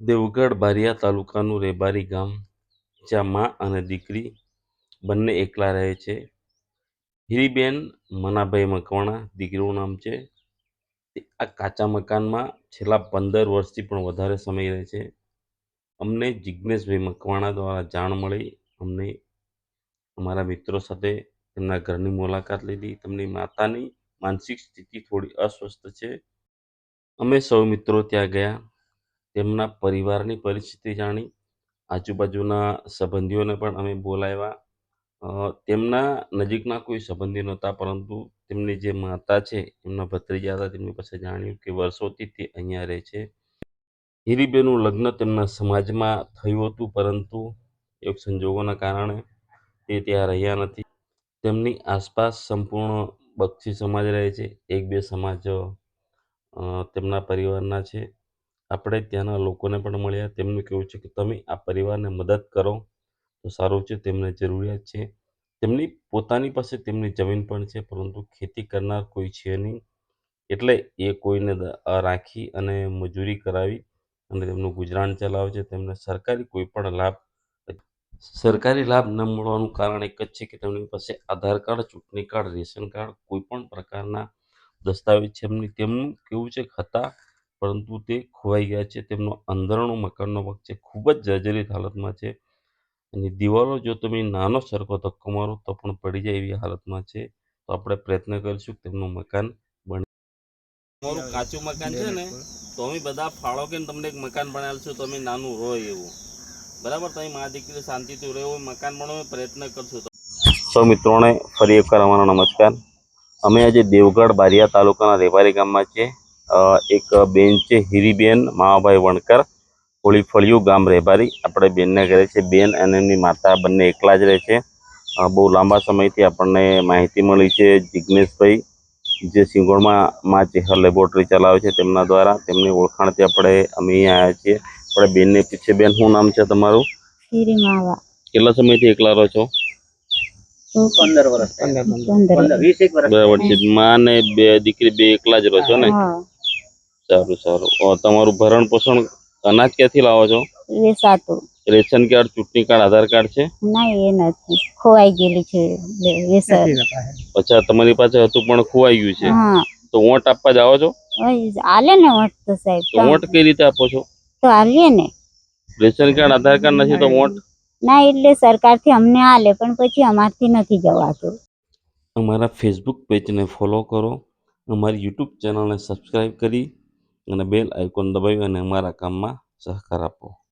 દેવગઢ બારિયા તાલુકાનું રેબારી ગામ, જ્યાં મા અને દીકરી બંને એકલા રહે છે. હીરીબેન મનાભાઈ મકવાણા, દીકરીનું નામ છે. આ કાચા મકાનમાં છેલ્લા પંદર વર્ષથી પણ વધારે સમય રહે છે. અમને જિજ્ઞેશભાઈ મકવાણા દ્વારા જાણ મળી. અમને અમારા મિત્રો સાથે તેમના ઘરની મુલાકાત લીધી. તેમની માતાની માનસિક સ્થિતિ થોડી અસ્વસ્થ છે. અમે સૌ મિત્રો ત્યાં ગયા. તેમના પરિવારની પરિસ્થિતિ જાણી, આજુબાજુના સંબંધીઓને પણ અમે બોલાવ્યા. તેમના નજીકના કોઈ સંબંધી નહોતા, પરંતુ તેમની જે માતા છે, એમના ભત્રીજા હતા, તેમની પાસે જાણ્યું કે વર્ષોથી તે અહીંયા રહે છે. હીરીબેનનું લગ્ન તેમના સમાજમાં થયું હતું, પરંતુ એક સંજોગોના કારણે તે ત્યાં રહ્યા નથી. તેમની આસપાસ સંપૂર્ણ બક્ષી સમાજ રહે છે. એક બે સમાજ તેમના પરિવારના છે. આપણે ત્યાંના લોકોને પણ મળ્યા. તેમનું કહેવું છે કે તમે આ પરિવારને મદદ કરો. તો સારું છે, તેમને જરૂરિયાત છે. તેમની પોતાની પાસે તેમની જમીન પણ છે, પરંતુ ખેતી કરનાર કોઈ છે નહીં. એટલે એ કોઈને રાખી અને મજૂરી કરાવી અને તેમનું ગુજરાન ચલાવે છે તેમને સરકારી કોઈ પણ લાભ, સરકારી લાભ ન મળવાનું કારણ એક જ છે કે તેમની પાસે આધાર કાર્ડ, ચૂંટણી કાર્ડ, રેશન કાર્ડ કોઈ પણ પ્રકારના દસ્તાવેજ છે એમની. તેમનું કેવું છે ખતા પરંતુ તે ખોવાઈ ગયા છે. તેમનો અંદરનો મકાનનો ભાગ છે. ખૂબ જ જર્જરિત હાલતમાં છે. અને દિવાલો જો તમે નાનો સરખો ધક્કો મારો તો પણ પડી જાય એવી હાલતમાં છે. તો આપણે પ્રયત્ન કરીશું કે તેમનું મકાન બને. તમારું કાચું મકાન છે ને, તો અમે બધા ફાળો કે તમને એક મકાન બનાવેલું છે તમે નાનું રહો એવું. બરાબર? તમે મા દીકરી શાંતિથી રહ્યો એવું મકાન બનાવવા પ્રયત્ન કરશું. સૌ મિત્રોને ફરી એકવાર અમારો નમસ્કાર. અમે આજે દેવગઢ બારિયા તાલુકાના રેવારી ગામમાં છીએ. એક બેન છે હીરીબેન માવાભાઈ વણકર હોળી ફળિયું ગામ રહેભારી આપણે બેનને ઘરે છે બેન અને એમની માતા બંને એકલા જ રહે છે. બહુ લાંબા સમયથી આપણને માહિતી મળી છે જિજ્ઞેશભાઈ જે સિંગોડમાં માં ચેહર લેબોરેટરી ચલાવે છે તેમના દ્વારા. તેમની ઓળખાણથી આપણે અમે આવ્યા છીએ. આપણે બેનને પૂછીએ બેન શું નામ છે તમારું? કેટલા સમયથી એકલા રહો છો? પંદર વર્ષ. બરાબર છે માં ને બે દીકરી બે એકલા જ રહો છો ને? હા. સારું સારું. તમારું ભરણ પોષણ અનાજ ક્યાંથી લાવો છો? વેસાતું રેશન કાર્ડ ચૂંટણી કાર્ડ આધાર કાર્ડ છે? ના એ નથી. ખોવાઈ ગયેલી છે એટલે અચ્છા તમારી પાસે હતું પણ ખોવાઈ ગયું છે. હા. તો વોટ આપવા જાઓ છો? આલે ને વોટ તો સાહેબ તો વોટ કઈ રીતે આપો છો? તો આલીએ ને. રેશન કાર્ડ આધાર કાર્ડ નથી તો વોટ ના એટલે સરકારથી અમને આલે પણ પછી અમારથી નથી જવાતું. અમારા ફેસબુક પેજને ફોલો કરો અમારી યુટ્યુબ ચેનલને સબસ્ક્રાઈબ કરી અને બેલ આઇકોન દબાવી અને અમારા કામમાં સહકાર આપો.